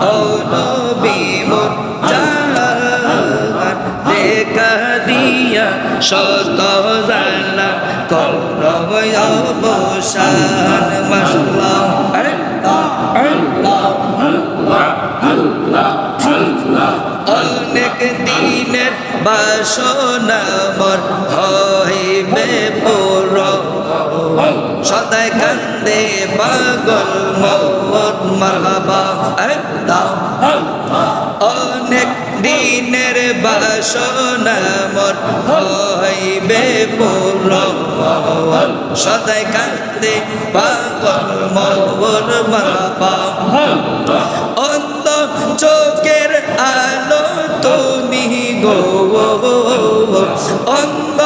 মনে অলবি মন চাল্লা দেখা দিয়া শত জালা করব অবসান মাশাল্লাহ আল্লাহ আল্লাহ অনেক দিনের বাসনা মর হইবে পুর। সদাই কান্দে পাগল মত মারহাবা অনেক দিনের বাসনা মর হইবে পুর সদাই কান্দে পাগল মারহাবা। অন্ধ চোখের আলো তুমি গো। অন্ধ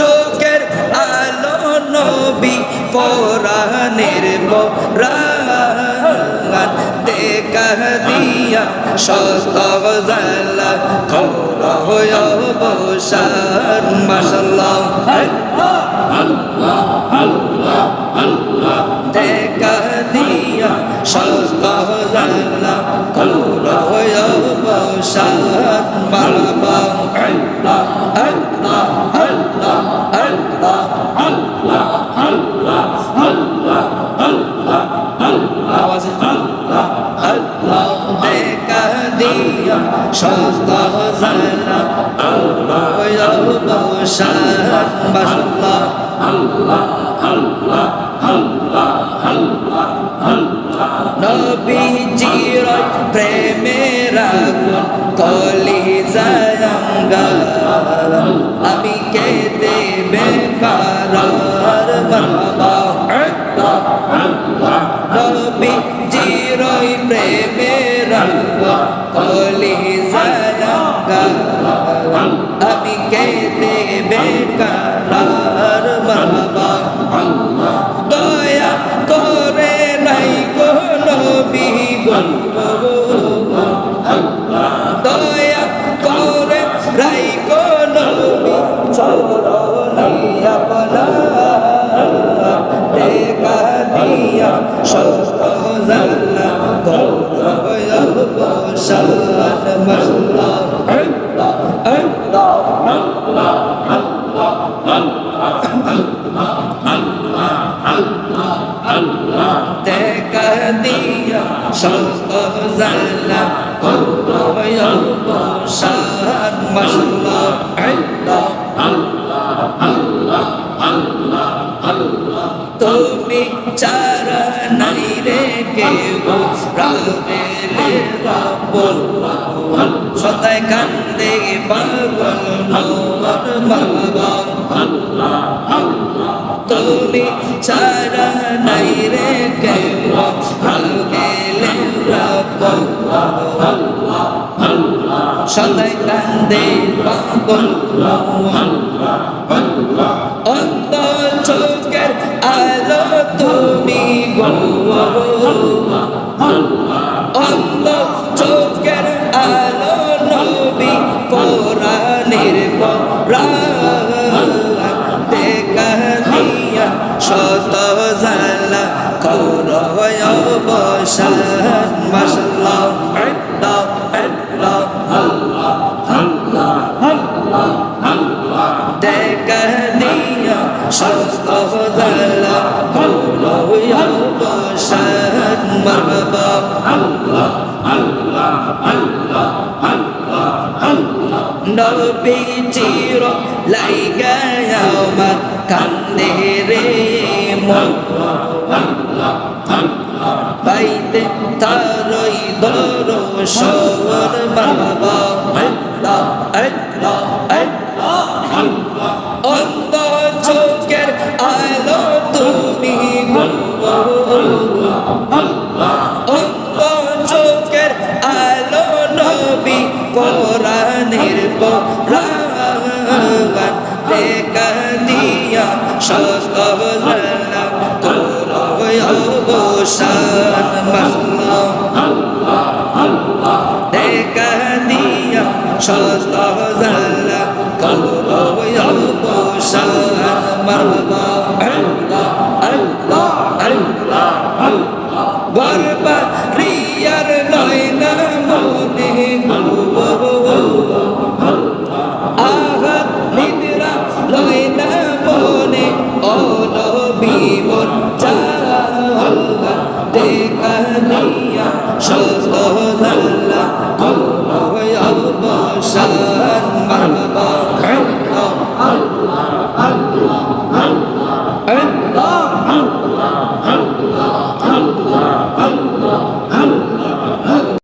চোখের আলো নবী পরাণের পরাণ। শত জালা খর হয় বসান মাসাল্লাহ দেখা দিয়া। শত জালা আল্লাহ বসান মাশাল্লাহ নবীজির প্রেমের আগুন কলি জায়ঙ্গার আমি কে দেবে কারার আমি কে দেবে কারার বাবা দয়া করে নাই কোনো বিগুণ দয়া করে রাই কোনো বসান মশলা দেখা দিয়া সস্ত জাল্লা গৌরব বসান মশলা তুমি চারা নাই রে কেউ সদাই কান্দে তুমি চারা নাই রে সদাই কান্দে পাগল আলো তুমি গো অন্ত আল্লাহ আল্লাহ আল্লাহ আল্লাহ আল্লাহ নবী চির লাইগা আমার কান্দে রে মন আল্লাহ আল্লাহ বাইতে তারই দর সবর বাবা আল্লাহ আল্লাহ আল্লাহ আল্লাহ অন্ধ চোখের আলো তুমি আল্লাহ আল্লাহ কোরআন লেখা দিয়া সকল নাম তোর অবসান আল্লাহ আল্লাহ আল্লাহ লেখা দিয়া সকল নাম তোর অবসান আল্লাহ। আল্লাহ